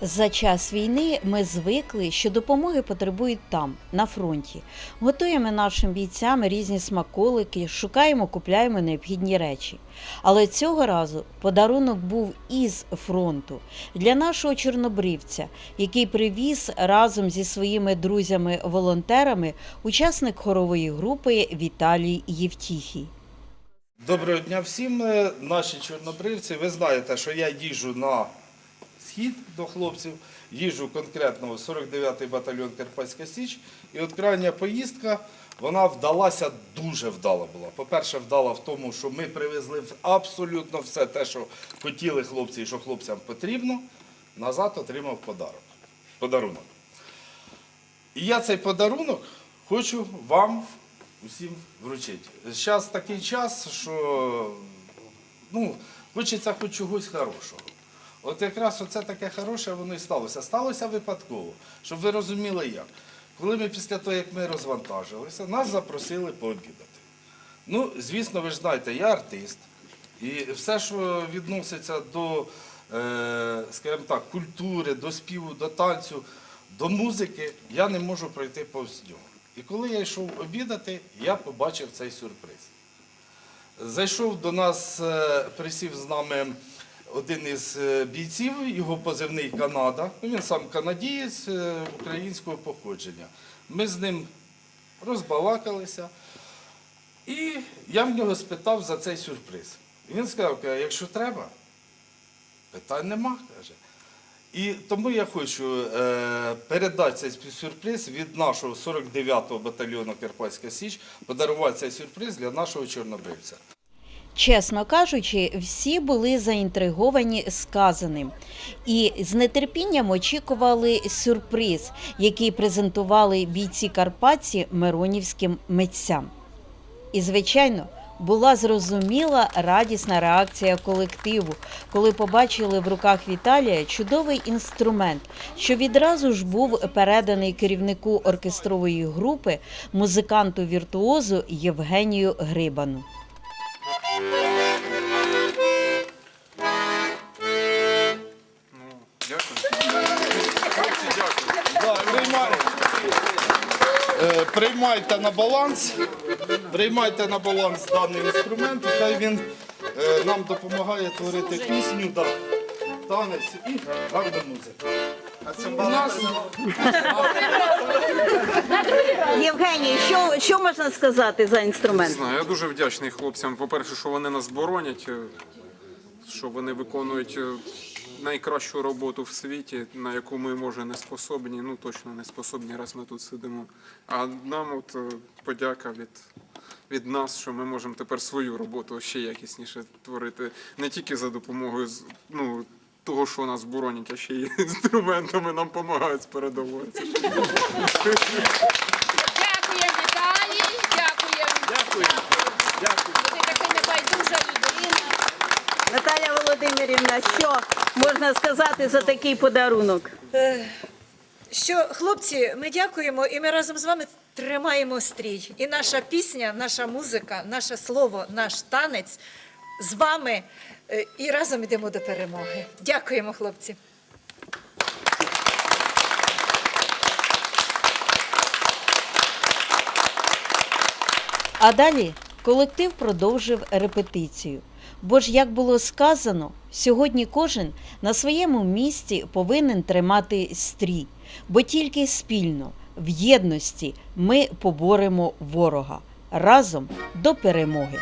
За час війни ми звикли, що допомоги потребують там, на фронті. Готуємо нашим бійцям різні смаколики, шукаємо, купляємо необхідні речі. Але цього разу подарунок був із фронту для нашого чорнобривця, який привіз разом зі своїми друзями-волонтерами учасник хорової групи Віталій Євтіхій. Доброго дня всім, е, наші чорнобривці. Ви знаєте, що я їжджу на схід до хлопців, їжджу конкретно 49-й батальйон Карпатська Січ. І от крайня поїздка, вона вдалася дуже вдала була. По-перше, вдала в тому, що ми привезли абсолютно все те, що хотіли хлопці і що хлопцям потрібно. Назад отримав подарок. подарунок. І я цей подарунок хочу вам усім вручити. Зараз такий час, що ну, хочеться хоч чогось хорошого. От якраз оце таке хороше воно і сталося. Сталося випадково, щоб ви розуміли як. Коли ми після того, як ми розвантажилися, нас запросили пообідати. Ну, звісно, ви ж знаєте, я артист. І все, що відноситься до, е, скажімо так, культури, до співу, до танцю, до музики, я не можу пройти повз нього. І коли я йшов обідати, я побачив цей сюрприз. Зайшов до нас, е, присів з нами один із е, бійців, його позивний Канада. Ну, Він сам канадієць е, українського походження. Ми з ним розбалакалися. І я в нього спитав за цей сюрприз. Він сказав, якщо треба, питань нема, каже. І тому я хочу е, передати цей сюрприз від нашого 49-го батальйону Карпатська Січ, подарувати цей сюрприз для нашого чорнобривця. Чесно кажучи, всі були заінтриговані сказаним і з нетерпінням очікували сюрприз, який презентували бійці Карпатці миронівським митцям. І, звичайно, була зрозуміла радісна реакція колективу, коли побачили в руках Віталія чудовий інструмент, що відразу ж був переданий керівнику оркестрової групи, музиканту віртуозу Євгенію Грибану. Ну, дякую. Хлопці, дякую. Да, приймайте. Е, Приймайте на баланс, приймайте на баланс даний інструмент, і хай він е, нам допомагає творити пісню, да, танець і гарну музику. Євгеній, що, що можна сказати за інструмент? знаю, я дуже вдячний хлопцям. По-перше, що вони нас боронять, е, що вони виконують е, найкращу роботу в світі, на яку ми, може, не способні. Ну, точно не способні, раз ми тут сидимо. А нам от е, подяка від. Від нас, що ми можемо тепер свою роботу ще якісніше творити, не тільки за допомогою ну, того, що нас боронять, а ще й інструментами нам допомагають з передовою. Дякуємо, Віталій. Дякую. Дякую. Ти така небайдужа людина. Наталя Володимирівна, що можна сказати за такий подарунок? що хлопці, ми дякуємо і ми разом з вами тримаємо стрій. І наша пісня, наша музика, наше слово, наш танець з вами е, і разом йдемо до перемоги. Дякуємо, хлопці. А далі колектив продовжив репетицію. Бо ж, як було сказано, сьогодні кожен на своєму місці повинен тримати стрій, бо тільки спільно, в єдності ми поборемо ворога разом до перемоги.